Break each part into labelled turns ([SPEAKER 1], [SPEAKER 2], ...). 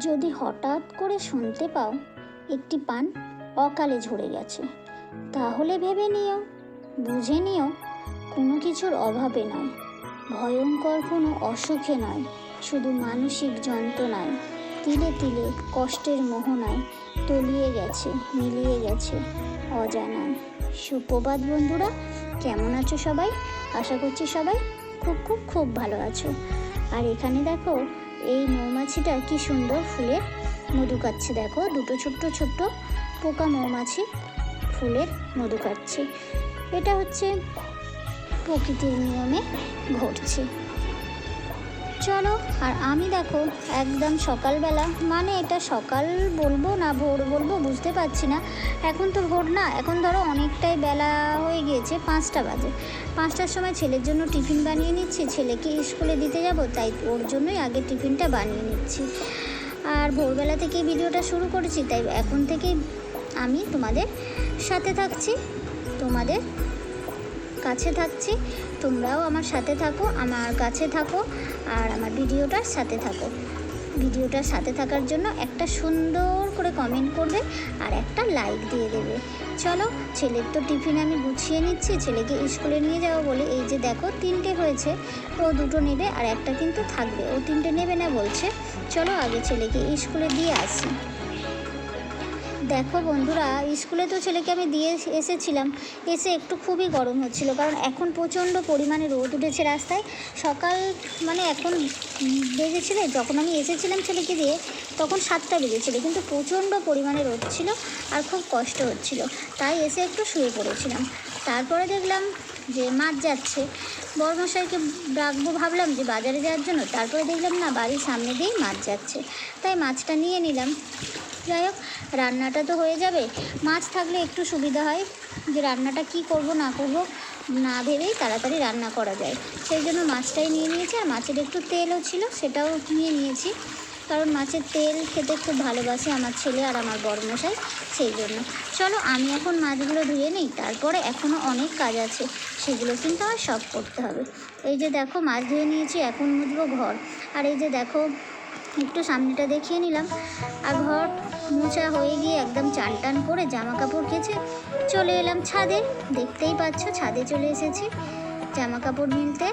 [SPEAKER 1] যদি হঠাৎ করে শুনতে পাও একটি পান অকালে ঝরে গেছে, তাহলে ভেবে নিও, বুঝে নিও, কোনো কিছুর অভাবে নয়। ভয়ঙ্কর কোনো অসুখে নয়, শুধু মানসিক যন্ত্রণায়। তিলে তিলে কষ্টের মোহনায় তলিয়ে গেছে, মিলিয়ে গেছে অজানায় সুপ্রবাদ বন্ধুরা, কেমন আছো সবাই? আশা করছি সবাই খুব খুব খুব ভালো আছো। আর এখানে দেখো এই মৌমাছিটা কি সুন্দর ফুলের মধু খাচ্ছে দেখো, দুটো ছোট্ট ছোট্ট পোকা মৌমাছি ফুলের মধু খাচ্ছে এটা হচ্ছে প্রকৃতির নিয়মে ঘটছে। চলো, আর আমি দেখো, একদম সকালবেলা মানে এটা সকাল বলব না ভোর বলব বুঝতে পারছি না। এখন তো ভোর না, এখন ধরো অনেকটাই বেলা হয়ে গিয়েছে, পাঁচটা বাজে। পাঁচটার সময় ছেলের জন্য টিফিন বানিয়ে নিচ্ছি, ছেলেকে স্কুলে দিতে যাব, তাই ওর জন্যই আগে টিফিনটা বানিয়ে নিচ্ছি। আর ভোরবেলা থেকে ভিডিওটা শুরু করেছি, তাই এখন থেকেই আমি তোমাদের সাথে থাকছি, তোমাদের কাছে থাকছি, তোমরাও আমার সাথে থাকো, আমার কাছে থাকো। আর আমার ভিডিওটার সাথে থাকো। ভিডিওটার সাথে থাকার জন্য একটা সুন্দর করে কমেন্ট করবে আর একটা লাইক দিয়ে দেবে। চলো, ছেলের তো টিফিন আমি গুছিয়ে নিচ্ছি, ছেলেকে স্কুলে নিয়ে যাব বলে। এই যে দেখো, তিনটে হয়েছে। ও দুটো নেবে আর একটা কিন্তু থাকবে। ও তিনটে নেবে না বলছে। চলো আগে ছেলেকে স্কুলে দিয়ে আসি। দেখো বন্ধুরা, স্কুলে তো ছেলেকে আমি দিয়ে এসেছিলাম। এসে একটু খুবই গরম হচ্ছিল, কারণ এখন প্রচণ্ড পরিমাণে রোদ উঠেছে রাস্তায়। সকাল মানে এখন বেজেছিল, যখন আমি এসেছিলাম ছেলেকে দিয়ে, তখন সাতটা বেজেছিল। কিন্তু প্রচণ্ড পরিমাণে রোদ ছিল আর খুব কষ্ট হচ্ছিল। তাই এসে একটু শুয়ে পড়েছিলাম। তারপরে দেখলাম যে মাছ যাচ্ছে। বড়মশাইকে ডাকবো ভাবলাম যে বাজারে যাওয়ার জন্য। তারপরে দেখলাম না, বাড়ির সামনে দিয়েই মাছ যাচ্ছে। তাই মাছটা নিয়ে নিলাম। যাই হোক রান্নাটা তো হয়ে যাবে। মাছ থাকলে একটু সুবিধা হয় যে রান্নাটা কি করব, না করব, না ভেবেই তাড়াতাড়ি রান্না করা যায়। সেই জন্য মাছটাই নিয়ে নিয়েছি, আর মাছের একটু তেলও ছিল, সেটাও নিয়ে নিয়েছি। কারণ মাছের তেল খেতে খুব ভালোবাসে আমার ছেলে আর আমার বড়মশাই, সেই জন্য। চলো, আমি এখন মাছগুলো ধুয়ে নিই, তারপরে এখনও অনেক কাজ আছে, সেগুলো কিন্তু আমার সব করতে হবে। এই যে দেখো, মাছ ধুয়ে নিয়েছি, এখন মুছবো ঘর। আর এই যে দেখো একটু সামনেটা দেখিয়ে নিলাম। আর ঘর মোছা হয়ে গিয়ে একদম চান টান করে জামা কাপড় কেচে চলে এলাম ছাদে। দেখতেই পাচ্ছ, ছাদে চলে এসেছি জামা কাপড় মিলতে।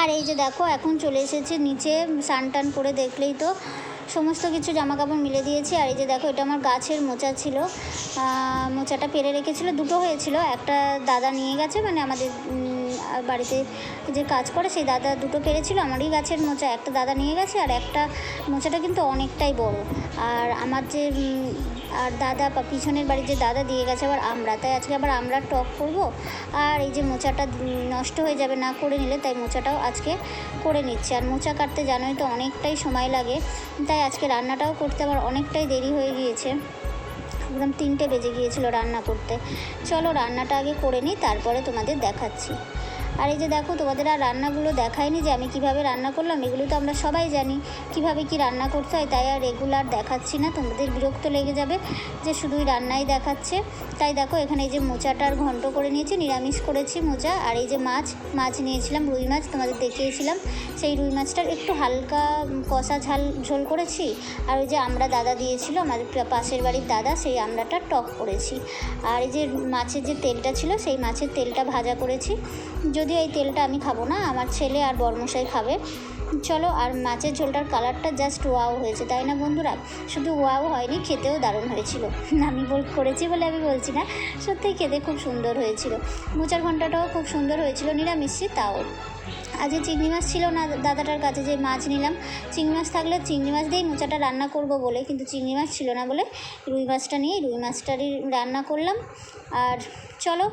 [SPEAKER 1] আর এই যে দেখো, এখন চলে এসেছে নিচে, স্নান টান করে দেখলেই তো সমস্ত কিছু জামা কাপড় মিলে দিয়েছি। আর এই যে দেখো, এটা আমার গাছের মোচা ছিল। মোচাটা পেরে রেখেছিল, দুটো হয়েছিল। একটা দাদা নিয়ে গেছে মানে আমাদের বাড়িতে যে কাজ করে, সেই দাদা দুটো পেরেছিল, আমারই গাছের মোচা। একটা দাদা নিয়ে গেছে, আর একটা মোচাটা কিন্তু অনেকটাই বড়। আর আমার যে আর দাদা বা পিছনের বাড়ির যে দাদা দিয়ে গেছে আবার আমরা, তাই আজকে আবার আমরা টক করব। আর এই যে মোচাটা নষ্ট হয়ে যাবে না করে নিলে, তাই মোচাটাও আজকে করে নিচ্ছি। আর মোচা কাটতে জানোই তো অনেকটাই সময় লাগে, তাই আজকে রান্নাটাও করতে আমার অনেকটাই দেরি হয়ে গিয়েছে। একদম তিনটে বেজে গিয়েছিল রান্না করতে। চলো রান্নাটা আগে করে নিই, তারপরে তোমাদের দেখাচ্ছি। আর এই যে দেখো, তোমাদের আর রান্নাগুলো দেখায়নি যে আমি কীভাবে রান্না করলাম, এগুলো তো আমরা সবাই জানি। কীভাবে কি রান্না করতে হয় তাই আর রেগুলার দেখাচ্ছি না, তোমাদের বিরক্ত লেগে যাবে যে শুধুই রান্নাই দেখাচ্ছে। তাই দেখো, এখানে এই যে মোচাটার ঘন্ট করে নিয়েছি, নিরামিষ করেছি মোচা। আর এই যে মাছ মাছ নিয়েছিলাম, রুই মাছ, তোমাদের দেখিয়েছিলাম। সেই রুই মাছটার একটু হালকা কষা ঝাল, ঝোল করেছি। আর ওই যে আমরা দাদা দিয়েছিল, আমাদের পাশের বাড়ির দাদা, সেই আমড়াটা টক করেছি। আর এই যে মাছের যে তেলটা ছিল, সেই মাছের তেলটা ভাজা করেছি। যদিও এই তেলটা আমি খাব না, আমার ছেলে আর বর্মশাই খাবে। চলো, আর মাছের ঝোলটার কালারটা জাস্ট ওয়াও হয়েছে, তাই না বন্ধুরা? শুধু ওয়াও হয়নি, খেতেও দারুণ হয়েছিল। আমি বল, করেছি বলে আমি বলছি না, সত্যিই খেতে খুব সুন্দর হয়েছিল। মোচার ঘন্টাটাও খুব সুন্দর হয়েছিল, নিরামিষি তাও। আজকে চিংড়ি মাছ ছিল না দাদাটার কাছে যে মাছ নিলাম, চিংড়ি মাছ থাকলে চিংড়ি মাছ দিয়েই মোচাটা রান্না করব বলে, কিন্তু চিংড়ি মাছ ছিল না বলে রুই মাছটা নিয়ে রুই মাছটারই রান্না করলাম। আর চলো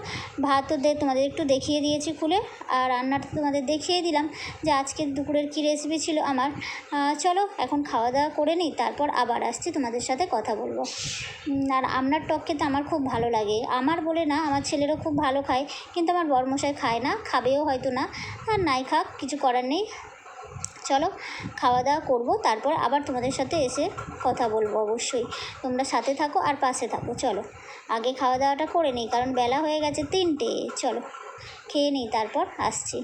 [SPEAKER 1] ভাতও দে, তোমাদের একটু দেখিয়ে দিয়েছি খুলে, আর রান্নাটা তোমাদের দেখিয়ে দিলাম যে আজকে দুপুরের কী রেসিপি ছিল আমার। চলো, এখন খাওয়া দাওয়া করে নিই, তারপর আবার আসছি তোমাদের সাথে কথা বলব। আর আপনার টক খেতে আমার খুব ভালো লাগে। আমার বলে না, আমার ছেলেরও খুব ভালো খায়, কিন্তু আমার বরমশাই খায় না, খাবেও হয়তো না, আর নাই খাক, কিছু করার নেই। চলো খাওয়া দাওয়া করব, তারপর আবার তোমাদের সাথে এসে কথা বলব অবশ্যই। তোমরা সাথে থাকো আর পাশে থাকো, চলো। আগে খাওয়া দাওয়াটা করে নিই, কারণ বেলা হয়ে গেছে তিনটে, চলো। খেয়ে নিই, তারপর আসছি।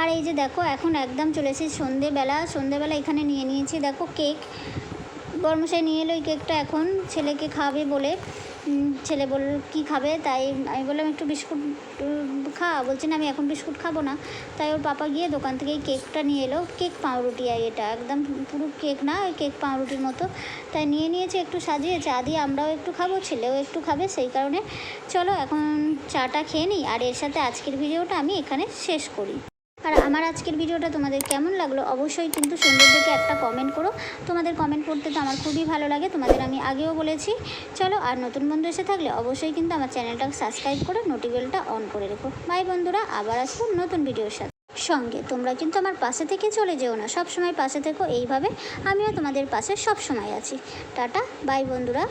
[SPEAKER 1] আর এই যে দেখো, এখন একদম চলে এসেছি সন্ধেবেলা। সন্ধেবেলা এখানে নিয়ে নিয়েছি, দেখো কেক। বর্মশাই নিয়ে এলো এই কেকটা এখন, ছেলেকে খাবে বলে। ছেলে বল কি খাবে? তাই আমি বললাম, একটু বিস্কুট খা বলছেন আমি এখন বিস্কুট খাব না। তাই ওর পাপা গিয়ে দোকান থেকে কেকটা নিয়ে এলো। কেক পাউরুটি আর এটা, একদম পুরো কেক না, ওই কেক পাউরুটির মতো। তাই নিয়ে নিয়েছে, একটু সাজিয়েছে। আদি আমরাও একটু খাব, ছেলেও একটু খাবে, সেই কারণে। চলো, এখন চাটা খেয়ে নিই। আর এর সাথে আজকের ভিডিওটা আমি এখানে শেষ করি। আর আমার আজকের ভিডিওটা তোমাদের কেমন লাগল অবশ্যই কিন্তু সুন্দর দেখে একটা কমেন্ট করো। তোমাদের কমেন্ট করতে তো আমার খুবই ভালো লাগে, তোমাদের আমি আগেও বলেছি। চলো আর নতুন বন্ধু এসে থাকলে অবশ্যই কিন্তু আমার চ্যানেলটা সাবস্ক্রাইব করে নোটিবেলটা অন করে রেখো। বাই বন্ধুরা, আবার আসব নতুন ভিডিওর সাথে। সঙ্গে, তোমরা কিন্তু আমার পাশে থেকে চলে যেও না সব সময় পাশে থেকো। এইভাবে আমিও তোমাদের পাশে সব সময় আছি। টাটা বাই বন্ধুরা।